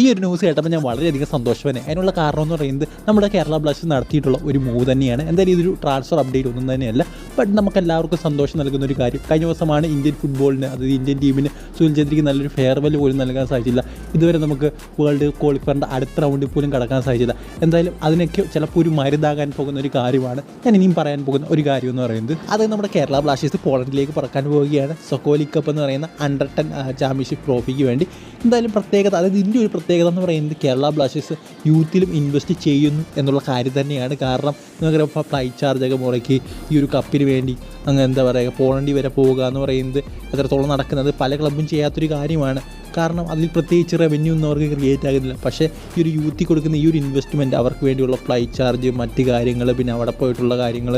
ഈ ഒരു ന്യൂസ് കേട്ടപ്പോൾ ഞാൻ വളരെയധികം സന്തോഷവാനെ അതിനുള്ള കാരണം എന്ന് പറയുന്നത് നമ്മുടെ കേരള ബ്ലാസ്റ്റേഴ്സ് നടത്തിയിട്ടുള്ള ഒരു മൂവ് തന്നെയാണ്. എന്തായാലും ഇതൊരു ട്രാൻസ്ഫർ അപ്ഡേറ്റ് ഒന്നും തന്നെയല്ല. ബട്ട് നമുക്ക് എല്ലാവർക്കും സന്തോഷം നൽകുന്ന ഒരു കാര്യം. കഴിഞ്ഞ ദിവസമാണ് ഇന്ത്യൻ ഫുട്ബോളിന് അതായത് ഇന്ത്യൻ ടീമിന് സുനിൽ ഛേത്രിക്ക് നല്ലൊരു ഫെയർവെൽ പോലും നൽകാൻ സാധിച്ചില്ല. ഇതുവരെ നമുക്ക് വേൾഡ് ക്വാളിഫയറിന്റെ അടുത്ത റൗണ്ടിൽ പോലും കടക്കാൻ സാധിച്ചില്ല. എന്തായാലും അതിനൊക്കെ ചിലപ്പോൾ ഒരു മരുതാകാൻ പോകുന്ന ഒരു കാര്യമാണ്. ഞാൻ ഇനിയും പറയാൻ പോകുന്ന ഒരു കാര്യം എന്ന് പറയുന്നത് അത് നമ്മുടെ കേരള ബ്ലാസ്റ്റേഴ്സ് പോളണ്ടിലേക്ക് പറക്കാൻ പോവുകയാണ്. സൊക്കോലി കപ്പ് എന്ന് പറയുന്ന അണ്ടർ ടെൻ ചാമ്പ്യൻഷിപ്പ് ട്രോഫിക്ക് വേണ്ടി. എന്തായാലും പ്രത്യേകത അതായത് ഇതിന്റെ ഒരു പ്രത്യേകത എന്ന് പറയുന്നത് കേരള ബ്ലാസ്റ്റേഴ്സ് യൂത്തിലും ഇൻവെസ്റ്റ് ചെയ്യുന്നു എന്നുള്ള കാര്യം തന്നെയാണ്. കാരണം നമുക്കറിയാം ഫ്ലൈറ്റ് ചാർജൊക്കെ മുടക്കി ഈ ഒരു കപ്പിന് വേണ്ടി അങ്ങ് എന്താ പറയുക പോളണ്ടി വരെ പോവുക എന്ന് പറയുന്നത് എത്രത്തോളം നടക്കുന്നത് പല ക്ലബും ചെയ്യാത്തൊരു കാര്യമാണ്. കാരണം അതിൽ പ്രത്യേകിച്ച് റവന്യൂ ഒന്നും അവർക്ക് ക്രിയേറ്റ് ആകുന്നില്ല. പക്ഷേ ഈ ഒരു യൂത്തി കൊടുക്കുന്ന ഈ ഒരു ഇൻവെസ്റ്റ്മെന്റ് അവർക്ക് വേണ്ടിയുള്ള ഫ്ലൈറ്റ് ചാർജ് മറ്റ് കാര്യങ്ങൾ പിന്നെ അവിടെ പോയിട്ടുള്ള കാര്യങ്ങൾ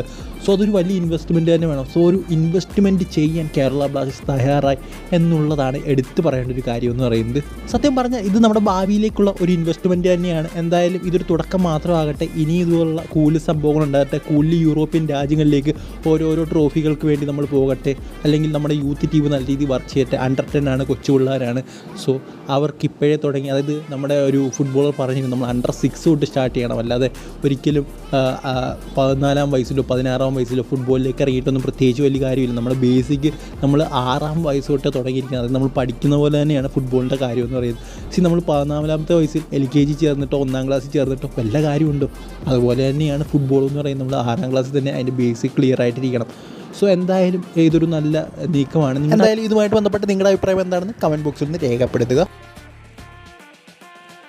സോ അതൊരു വലിയ ഇൻവെസ്റ്റ്മെന്റ് തന്നെ വേണം. സോ ഒരു ഇൻവെസ്റ്റ്മെന്റ് ചെയ്യാൻ കേരള ബ്ലാസ്റ്റേഴ്സ് തയ്യാറായി എന്നുള്ളതാണ് എടുത്തു പറയേണ്ട ഒരു കാര്യം എന്ന് പറയുന്നത്. സത്യം പറഞ്ഞാൽ ഇത് നമ്മുടെ ഭാവിയിലേക്കുള്ള ഒരു ഇൻവെസ്റ്റ്മെന്റ് തന്നെയാണ്. എന്തായാലും ഇതൊരു തുടക്കം മാത്രമാകട്ടെ. ഇനി ഇതുപോലുള്ള കൂടുതൽ സംഭവങ്ങൾ ഉണ്ടാകട്ടെ. കൂടുതൽ യൂറോപ്യൻ രാജ്യങ്ങളിലേക്ക് ഓരോരോ ട്രോഫികൾക്ക് വേണ്ടി നമ്മൾ പോകട്ടെ. അല്ലെങ്കിൽ നമ്മുടെ യൂത്ത് ടീം നല്ല രീതിയിൽ വർക്ക് ചെയ്യട്ടെ. അണ്ടർ ടെൻ ആണ് കൊച്ചു പിള്ളേരാണ് സോ അവർക്ക് ഇപ്പോഴേ തുടങ്ങി അതായത് നമ്മുടെ ഒരു ഫുട്ബോളർ പറഞ്ഞിരുന്നു നമ്മൾ അണ്ടർ സിക്സ് തൊട്ട് സ്റ്റാർട്ട് ചെയ്യണം. അല്ലാതെ ഒരിക്കലും പതിനാലാം വയസ്സിലോ പതിനാറാം വയസ്സിലോ ഫുട്ബോളിലേക്ക് ഇറങ്ങിയിട്ടൊന്നും പ്രത്യേകിച്ച് വലിയ കാര്യമില്ല. നമ്മുടെ ബേസിക് നമ്മൾ ആറാം വയസ്സ് തൊട്ട് തുടങ്ങിയിരിക്കുന്നത്. അതായത് നമ്മൾ പഠിക്കുന്ന പോലെ തന്നെയാണ് ഫുട്ബോളിന്റെ കാര്യം എന്ന് പറയുന്നത്. പക്ഷേ നമ്മൾ പതിനാലാമത്തെ വയസ്സിൽ എൽ കെ ജി ചേർന്നിട്ടോ ഒന്നാം ക്ലാസ്സിൽ ചേർന്നിട്ടോ വല്ല കാര്യമുണ്ടോ. അതുപോലെ തന്നെയാണ് ഫുട്ബോൾ എന്ന് പറയുന്നത്. നമ്മൾ ആറാം ക്ലാസ്സിൽ തന്നെ അതിന്റെ ബേസിക് ക്ലിയർ ആയിട്ടിരിക്കണം. സോ എന്തായാലും ഇതൊരു നല്ല നീക്കമാണ്. എന്തായാലും ഇതുമായിട്ട് ബന്ധപ്പെട്ട് നിങ്ങളുടെ അഭിപ്രായം എന്താണെന്ന് കമന്റ് ബോക്സിൽ നിന്ന് രേഖപ്പെടുത്തുക.